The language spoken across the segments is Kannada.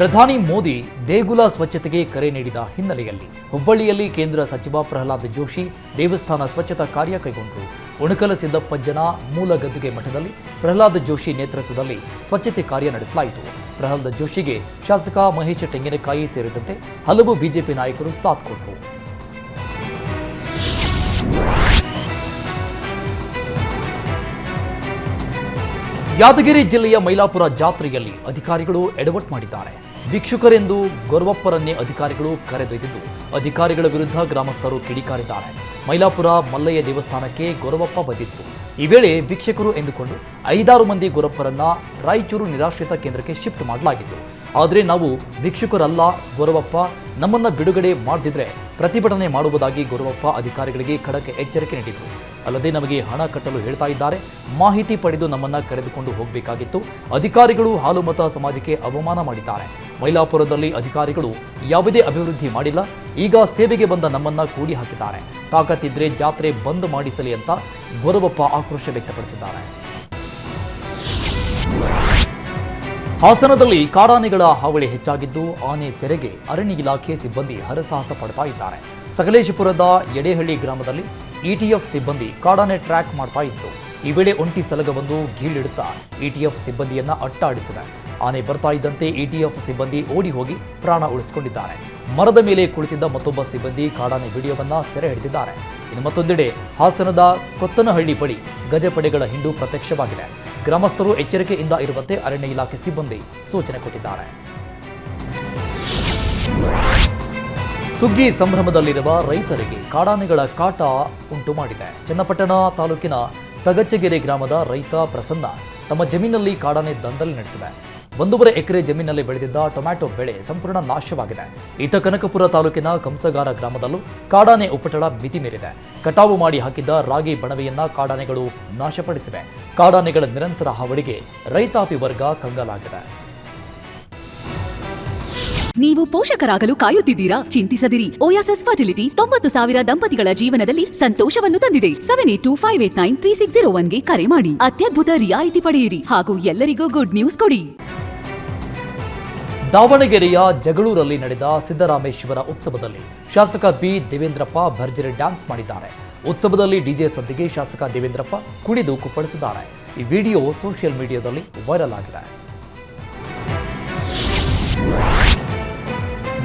ಪ್ರಧಾನಿ ಮೋದಿ ದೇಗುಲ ಸ್ವಚ್ಛತೆಗೆ ಕರೆ ನೀಡಿದ ಹಿನ್ನೆಲೆಯಲ್ಲಿ ಹುಬ್ಬಳ್ಳಿಯಲ್ಲಿ ಕೇಂದ್ರ ಸಚಿವ ಪ್ರಹ್ಲಾದ್ ಜೋಶಿ ದೇವಸ್ಥಾನ ಸ್ವಚ್ಛತಾ ಕಾರ್ಯ ಕೈಗೊಂಡರು ಉಣಕಲ ಸಿದ್ದಪ್ಪಜ್ಜನ ಮೂಲ ಗದ್ದುಗೆ ಮಠದಲ್ಲಿ ಪ್ರಹ್ಲಾದ್ ಜೋಶಿ ನೇತೃತ್ವದಲ್ಲಿ ಸ್ವಚ್ಛತೆ ಕಾರ್ಯ ನಡೆಸಲಾಯಿತು. ಪ್ರಹ್ಲಾದ್ ಜೋಶಿಗೆ ಶಾಸಕ ಮಹೇಶ್ ತೆಂಗಿನಕಾಯಿ ಸೇರಿದಂತೆ ಹಲವು ಬಿಜೆಪಿ ನಾಯಕರು ಸಾಥ್ ಕೊಟ್ಟರು. ಯಾದಗಿರಿ ಜಿಲ್ಲೆಯ ಮೈಲಾಪುರ ಜಾತ್ರೆಯಲ್ಲಿ ಅಧಿಕಾರಿಗಳು ಎಡವಟ್ ಮಾಡಿದ್ದಾರೆ. ಭಿಕ್ಷುಕರೆಂದು ಗೊರವಪ್ಪರನ್ನೇ ಅಧಿಕಾರಿಗಳು ಕರೆದೊಯ್ದಿದ್ದು. ಅಧಿಕಾರಿಗಳ ವಿರುದ್ಧ ಗ್ರಾಮಸ್ಥರು ಕಿಡಿಕಾರಿದ್ದಾರೆ. ಮೈಲಾಪುರ ಮಲ್ಲಯ್ಯ ದೇವಸ್ಥಾನಕ್ಕೆ ಗೊರವಪ್ಪ ಬಂದಿತ್ತು. ಈ ವೇಳೆ ಭಿಕ್ಷಕರು ಎಂದುಕೊಂಡು ಐದಾರು ಮಂದಿ ಗೊರಪ್ಪರನ್ನ ರಾಯಚೂರು ನಿರಾಶ್ರಿತ ಕೇಂದ್ರಕ್ಕೆ ಶಿಫ್ಟ್ ಮಾಡಲಾಗಿತ್ತು. ಆದರೆ ನಾವು ಭಿಕ್ಷುಕರಲ್ಲ, ಗೊರವಪ್ಪ, ನಮ್ಮನ್ನ ಬಿಡುಗಡೆ ಮಾಡದಿದ್ರೆ ಪ್ರತಿಭಟನೆ ಮಾಡುವುದಾಗಿ ಗೊರವಪ್ಪ ಅಧಿಕಾರಿಗಳಿಗೆ ಖಡಕ್ ಎಚ್ಚರಿಕೆ ನೀಡಿದರು. ಅಲ್ಲದೆ ನಮಗೆ ಹಣ ಕಟ್ಟಲು ಹೇಳ್ತಾ ಇದ್ದಾರೆ. ಮಾಹಿತಿ ಪಡೆದು ನಮ್ಮನ್ನ ಕರೆದುಕೊಂಡು ಹೋಗಬೇಕಾಗಿತ್ತು. ಅಧಿಕಾರಿಗಳು ಹಾಲುಮತ ಸಮಾಜಕ್ಕೆ ಅವಮಾನ ಮಾಡಿದ್ದಾರೆ. ಮೈಲಾಪುರದಲ್ಲಿ ಅಧಿಕಾರಿಗಳು ಯಾವುದೇ ಅಭಿವೃದ್ಧಿ ಮಾಡಿಲ್ಲ, ಈಗ ಸೇವೆಗೆ ಬಂದ ನಮ್ಮನ್ನ ಕೂಡಿ ಹಾಕಿದ್ದಾರೆ. ತಾಕತ್ತಿದ್ರೆ ಜಾತ್ರೆ ಬಂದ್ ಮಾಡಿಸಲಿ ಅಂತ ಗೊರವಪ್ಪ ಆಕ್ರೋಶ ವ್ಯಕ್ತಪಡಿಸಿದ್ದಾರೆ. ಹಾಸನದಲ್ಲಿ ಕಾಡಾನೆಗಳ ಹಾವಳಿ ಹೆಚ್ಚಾಗಿದ್ದು, ಆನೆ ಸೆರೆಗೆ ಅರಣ್ಯ ಇಲಾಖೆ ಸಿಬ್ಬಂದಿ ಹರಸಾಹಸ ಪಡ್ತಾ ಇದ್ದಾರೆ. ಸಕಲೇಶಪುರದ ಎಡೆಹಳ್ಳಿ ಗ್ರಾಮದಲ್ಲಿ ಇಟಿಎಫ್ ಸಿಬ್ಬಂದಿ ಕಾಡಾನೆ ಟ್ರ್ಯಾಕ್ ಮಾಡ್ತಾ ಇತ್ತು ಈ ವೇಳೆ ಒಂಟಿ ಸಲಗವನ್ನು ಗೀಳಿಡುತ್ತಾ ಇಟಿಎಫ್ ಸಿಬ್ಬಂದಿಯನ್ನ ಅಟ್ಟಾಡಿಸಿದೆ. ಆನೆ ಬರ್ತಾ ಇದ್ದಂತೆ ಎಟಿಎಫ್ ಸಿಬ್ಬಂದಿ ಓಡಿ ಹೋಗಿ ಪ್ರಾಣ ಉಳಿಸಿಕೊಂಡಿದ್ದಾರೆ. ಮರದ ಮೇಲೆ ಕುಳಿತಿದ್ದ ಮತ್ತೊಬ್ಬ ಸಿಬ್ಬಂದಿ ಕಾಡಾನೆ ವಿಡಿಯೋವನ್ನ ಸೆರೆ ಹಿಡಿದಿದ್ದಾರೆ. ಇನ್ನು ಮತ್ತೊಂದೆಡೆ, ಹಾಸನದ ಕೊತ್ತನಹಳ್ಳಿ ಬಳಿ ಗಜಪಡೆಗಳ ಹಿಂಡು ಪ್ರತ್ಯಕ್ಷವಾಗಿದೆ. ಗ್ರಾಮಸ್ಥರು ಎಚ್ಚರಿಕೆಯಿಂದ ಇರುವಂತೆ ಅರಣ್ಯ ಇಲಾಖೆ ಸಿಬ್ಬಂದಿ ಸೂಚನೆ ಕೊಟ್ಟಿದ್ದಾರೆ. ಸುಗ್ಗಿ ಸಂಭ್ರಮದಲ್ಲಿರುವ ರೈತರಿಗೆ ಕಾಡಾನೆಗಳ ಕಾಟ ಉಂಟು ಮಾಡಿದೆ. ಚನ್ನಪಟ್ಟಣ ತಾಲೂಕಿನ ತಗಚಗೆರೆ ಗ್ರಾಮದ ರೈತ ಪ್ರಸನ್ನ ತಮ್ಮ ಜಮೀನಲ್ಲಿ ಕಾಡಾನೆ ದಂಧಲ್ ನಡೆಸಿದೆ. ಒಂದೂವರೆ ಎಕರೆ ಜಮೀನಲ್ಲಿ ಬೆಳೆದಿದ್ದ ಟೊಮ್ಯಾಟೊ ಬೆಳೆ ಸಂಪೂರ್ಣ ನಾಶವಾಗಿದೆ. ಈತ ಕನಕಪುರ ತಾಲೂಕಿನ ಕಂಸಗಾರ ಗ್ರಾಮದಲ್ಲೂ ಕಾಡಾನೆ ಉಪಟಳ ಮಿತಿ ಮೀರಿದೆ. ಕಟಾವು ಮಾಡಿ ಹಾಕಿದ್ದ ರಾಗಿ ಬಣವೆಯನ್ನ ಕಾಡಾನೆಗಳು ನಾಶಪಡಿಸಿವೆ. ಕಾಡಾನೆಗಳ ನಿರಂತರ ಹಾವಳಿಗೆ ರೈತಾಪಿ ವರ್ಗ ಕಂಗಾಲಾಗಿದೆ. ನೀವು ಪೋಷಕರಾಗಲು ಕಾಯುತ್ತಿದ್ದೀರಾ? ಚಿಂತಿಸದಿರಿ. ಓಯಾಸಸ್ ಫರ್ಟಿಲಿಟಿ ತೊಂಬತ್ತು ಸಾವಿರ ದಂಪತಿಗಳ ಜೀವನದಲ್ಲಿ ಸಂತೋಷವನ್ನು ತಂದಿದೆ. Seven eight two five eight nine three six zero ಒನ್ಗೆ ಕರೆ ಮಾಡಿ. ಅತ್ಯದ್ಭುತ ರಿಯಾಯಿತಿ ಪಡೆಯಿರಿ. ಹಾಗೂ ಎಲ್ಲರಿಗೂ ಗುಡ್ ನ್ಯೂಸ್ ಕೊಡಿ. ದಾವಣಗೆರೆಯ ಜಗಳೂರಲ್ಲಿ ನಡೆದ ಸಿದ್ದರಾಮೇಶ್ವರ ಉತ್ಸವದಲ್ಲಿ ಶಾಸಕ ಬಿ ದೇವೇಂದ್ರಪ್ಪ ಭರ್ಜರಿ ಡ್ಯಾನ್ಸ್ ಮಾಡಿದ್ದಾರೆ. ಉತ್ಸವದಲ್ಲಿ ಡಿಜೆ ಸದ್ದಿಗೆ ಶಾಸಕ ದೇವೇಂದ್ರಪ್ಪ ಕುಣಿದು ಕುಪ್ಪಳಿಸಿದ್ದಾರೆ ಈ ವಿಡಿಯೋ ಸೋಷಿಯಲ್ ಮೀಡಿಯಾದಲ್ಲಿ ವೈರಲ್ ಆಗಿದೆ.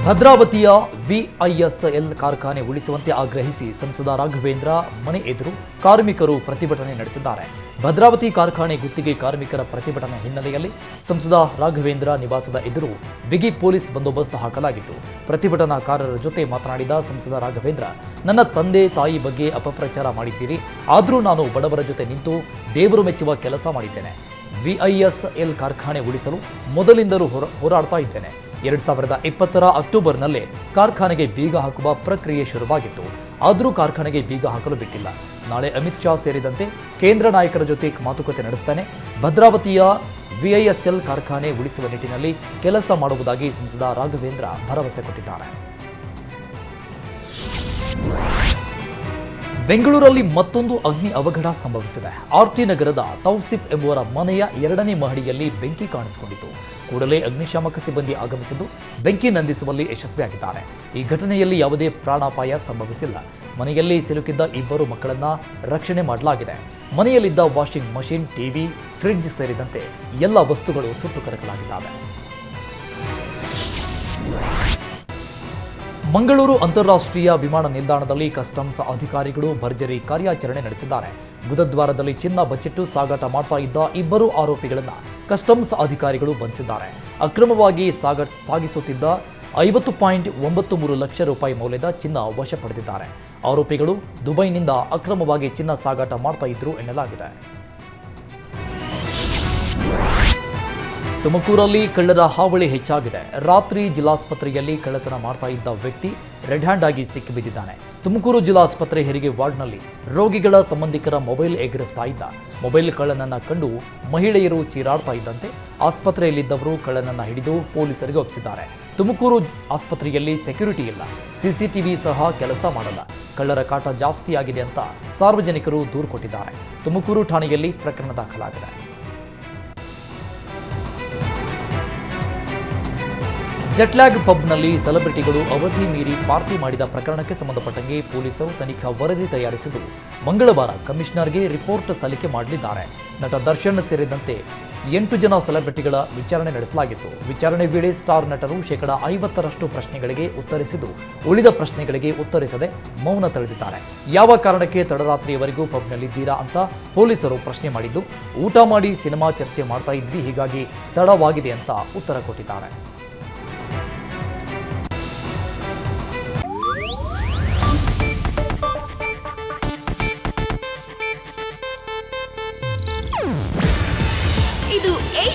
ಭದ್ರಾವತಿಯ ವಿಐಎಸ್ಎಲ್ ಕಾರ್ಖಾನೆ ಉಳಿಸುವಂತೆ ಆಗ್ರಹಿಸಿ ಸಂಸದ ರಾಘವೇಂದ್ರ ಮನೆ ಎದುರು ಕಾರ್ಮಿಕರು ಪ್ರತಿಭಟನೆ ನಡೆಸಿದ್ದಾರೆ. ಭದ್ರಾವತಿ ಕಾರ್ಖಾನೆ ಗುತ್ತಿಗೆ ಕಾರ್ಮಿಕರ ಪ್ರತಿಭಟನೆ ಹಿನ್ನೆಲೆಯಲ್ಲಿ ಸಂಸದ ರಾಘವೇಂದ್ರ ನಿವಾಸದ ಎದುರು ಬಿಗಿ ಪೊಲೀಸ್ ಬಂದೋಬಸ್ತ್ ಹಾಕಲಾಗಿತ್ತು. ಪ್ರತಿಭಟನಾಕಾರರ ಜೊತೆ ಮಾತನಾಡಿದ ಸಂಸದ ರಾಘವೇಂದ್ರ, ನನ್ನ ತಂದೆ ತಾಯಿ ಬಗ್ಗೆ ಅಪಪ್ರಚಾರ ಮಾಡಿದ್ದೀರಿ. ಆದರೂ ನಾನು ಬಡವರ ಜೊತೆ ನಿಂತು ದೇವರು ಮೆಚ್ಚುವ ಕೆಲಸ ಮಾಡಿದ್ದೇನೆ. ವಿಐಎಸ್ಎಲ್ ಕಾರ್ಖಾನೆ ಉಳಿಸಲು ಮೊದಲಿಂದಲೂ ಹೊರ, ಹೋರಾಡ್ತಾ ಇದ್ದೇನೆ. ಎರಡ್ ಸಾವಿರದ ಇಪ್ಪತ್ತರ ಅಕ್ಟೋಬರ್ನಲ್ಲೇ ಕಾರ್ಖಾನೆಗೆ ಬೀಗ ಹಾಕುವ ಪ್ರಕ್ರಿಯೆ ಶುರುವಾಗಿತ್ತು. ಆದರೂ ಕಾರ್ಖಾನೆಗೆ ಬೀಗ ಹಾಕಲು ಬಿಟ್ಟಿಲ್ಲ. ನಾಳೆ ಅಮಿತ್ ಶಾ ಸೇರಿದಂತೆ ಕೇಂದ್ರ ನಾಯಕರ ಜೊತೆ ಮಾತುಕತೆ ನಡೆಸ್ತಾನೆ. ಭದ್ರಾವತಿಯ ವಿಐಎಸ್ಎಲ್ ಕಾರ್ಖಾನೆ ಉಳಿಸುವ ನಿಟ್ಟಿನಲ್ಲಿ ಕೆಲಸ ಮಾಡುವುದಾಗಿ ಸಂಸದ ರಾಘವೇಂದ್ರ ಭರವಸೆ ಕೊಟ್ಟಿದ್ದಾರೆ. ಬೆಂಗಳೂರಲ್ಲಿ ಮತ್ತೊಂದು ಅಗ್ನಿ ಅವಘಡ ಸಂಭವಿಸಿದೆ. ಆರ್ಟಿ ನಗರದ ತೌಸಿಫ್ ಎಂಬುವರ ಮನೆಯ ಎರಡನೇ ಮಹಡಿಯಲ್ಲಿ ಬೆಂಕಿ ಕಾಣಿಸಿಕೊಂಡಿತು ಕೂಡಲೇ ಅಗ್ನಿಶಾಮಕ ಸಿಬ್ಬಂದಿ ಆಗಮಿಸಿದ್ದು ಬೆಂಕಿ ನಂದಿಸುವಲ್ಲಿ ಯಶಸ್ವಿಯಾಗಿದ್ದಾರೆ. ಈ ಘಟನೆಯಲ್ಲಿ ಯಾವುದೇ ಪ್ರಾಣಾಪಾಯ ಸಂಭವಿಸಿಲ್ಲ. ಮನೆಯಲ್ಲಿ ಸಿಲುಕಿದ್ದ ಇಬ್ಬರು ಮಕ್ಕಳನ್ನ ರಕ್ಷಣೆ ಮಾಡಲಾಗಿದೆ. ಮನೆಯಲ್ಲಿದ್ದ ವಾಷಿಂಗ್ ಮಷಿನ್, ಟಿವಿ, ಫ್ರಿಡ್ಜ್ ಸೇರಿದಂತೆ ಎಲ್ಲ ವಸ್ತುಗಳು ಸುಟ್ಟು ಕರಕಲಾಗಿದ್ದಾವೆ. ಮಂಗಳೂರು ಅಂತಾರಾಷ್ಟ್ರೀಯ ವಿಮಾನ ನಿಲ್ದಾಣದಲ್ಲಿ ಕಸ್ಟಮ್ಸ್ ಅಧಿಕಾರಿಗಳು ಭರ್ಜರಿ ಕಾರ್ಯಾಚರಣೆ ನಡೆಸಿದ್ದಾರೆ. ಗುದದ್ವಾರದಲ್ಲಿ ಚಿನ್ನ ಬಚ್ಚಿಟ್ಟು ಸಾಗಾಟ ಮಾಡ್ತಾ ಇದ್ದ ಇಬ್ಬರು ಆರೋಪಿಗಳನ್ನ ಕಸ್ಟಮ್ಸ್ ಅಧಿಕಾರಿಗಳು ಬಂಧಿಸಿದ್ದಾರೆ ಅಕ್ರಮವಾಗಿ ಸಾಗ, ಸಾಗಿಸುತ್ತಿದ್ದ ಐವತ್ತು ಪಾಯಿಂಟ್ ಒಂಬತ್ತು ಮೂರು ಲಕ್ಷ ರೂಪಾಯಿ ಮೌಲ್ಯದ ಚಿನ್ನ ವಶ ಪಡೆದಿದ್ದಾರೆ ಆರೋಪಿಗಳು ದುಬೈನಿಂದ ಅಕ್ರಮವಾಗಿ ಚಿನ್ನ ಸಾಗಾಟ ಮಾಡ್ತಾ ಇದ್ರು ಎನ್ನಲಾಗಿದೆ. ತುಮಕೂರಲ್ಲಿ ಕಳ್ಳರ ಹಾವಳಿ ಹೆಚ್ಚಾಗಿದೆ. ರಾತ್ರಿ ಜಿಲ್ಲಾಸ್ಪತ್ರೆಯಲ್ಲಿ ಕಳ್ಳತನ ಮಾಡ್ತಾ ಇದ್ದ ವ್ಯಕ್ತಿ ರೆಡ್ ಹ್ಯಾಂಡ್ ಆಗಿ ಸಿಕ್ಕಿಬಿದ್ದಿದ್ದಾನೆ. ತುಮಕೂರು ಜಿಲ್ಲಾಸ್ಪತ್ರೆ ಹೆರಿಗೆ ವಾರ್ಡ್ನಲ್ಲಿ ರೋಗಿಗಳ ಸಂಬಂಧಿಕರ ಮೊಬೈಲ್ ಎಗರಿಸ್ತಾ ಇದ್ದ ಮೊಬೈಲ್ ಕಳ್ಳನನ್ನ ಕಂಡು ಮಹಿಳೆಯರು ಚೀರಾಡ್ತಾ ಇದ್ದಂತೆ ಆಸ್ಪತ್ರೆಯಲ್ಲಿದ್ದವರು ಕಳ್ಳನನ್ನ ಹಿಡಿದು ಪೊಲೀಸರಿಗೆ ಒಪ್ಪಿಸಿದ್ದಾರೆ. ತುಮಕೂರು ಆಸ್ಪತ್ರೆಯಲ್ಲಿ ಸೆಕ್ಯೂರಿಟಿ ಇಲ್ಲ. ಸಿಸಿಟಿವಿ ಸಹ ಕೆಲಸ ಮಾಡಲ್ಲ. ಕಳ್ಳರ ಕಾಟ ಜಾಸ್ತಿಯಾಗಿದೆ ಅಂತ ಸಾರ್ವಜನಿಕರು ದೂರು ಕೊಟ್ಟಿದ್ದಾರೆ. ತುಮಕೂರು ಠಾಣೆಯಲ್ಲಿ ಪ್ರಕರಣ ದಾಖಲಾಗಿದೆ. ಜಟ್ಲ್ಯಾಗ್ ಪಬ್ನಲ್ಲಿ ಸೆಲೆಬ್ರಿಟಿಗಳು ಅವಧಿ ಮೀರಿ ಪಾರ್ಟಿ ಮಾಡಿದ ಪ್ರಕರಣಕ್ಕೆ ಸಂಬಂಧಪಟ್ಟಂಗೆ ಪೊಲೀಸರು ತನಿಖಾ ವರದಿ ತಯಾರಿಸಿದ್ದು. ಮಂಗಳವಾರ ಕಮಿಷನರ್ಗೆ ರಿಪೋರ್ಟ್ ಸಲ್ಲಿಕೆ ಮಾಡಲಿದ್ದಾರೆ. ನಟ ದರ್ಶನ್ ಸೇರಿದಂತೆ ಎಂಟು ಜನ ಸೆಲೆಬ್ರಿಟಿಗಳ ವಿಚಾರಣೆ ನಡೆಸಲಾಗಿತ್ತು. ವಿಚಾರಣೆ ವೇಳೆ ಸ್ಟಾರ್ ನಟರು ಶೇಕಡ ಐವತ್ತರಷ್ಟು ಪ್ರಶ್ನೆಗಳಿಗೆ ಉತ್ತರಿಸಿದ್ದು, ಉಳಿದ ಪ್ರಶ್ನೆಗಳಿಗೆ ಉತ್ತರಿಸದೆ ಮೌನ ತಳೆದಿದ್ದಾರೆ. ಯಾವ ಕಾರಣಕ್ಕೆ ತಡರಾತ್ರಿಯವರೆಗೂ ಪಬ್ನಲ್ಲಿದ್ದೀರಾ ಅಂತ ಪೊಲೀಸರು ಪ್ರಶ್ನೆ ಮಾಡಿದ್ದು, ಊಟ ಮಾಡಿ ಸಿನಿಮಾ ಚರ್ಚೆ ಮಾಡ್ತಾ ಇದ್ವಿ, ಹೀಗಾಗಿ ತಡವಾಗಿದೆ ಅಂತ ಉತ್ತರ ಕೊಟ್ಟಿದ್ದಾರೆ.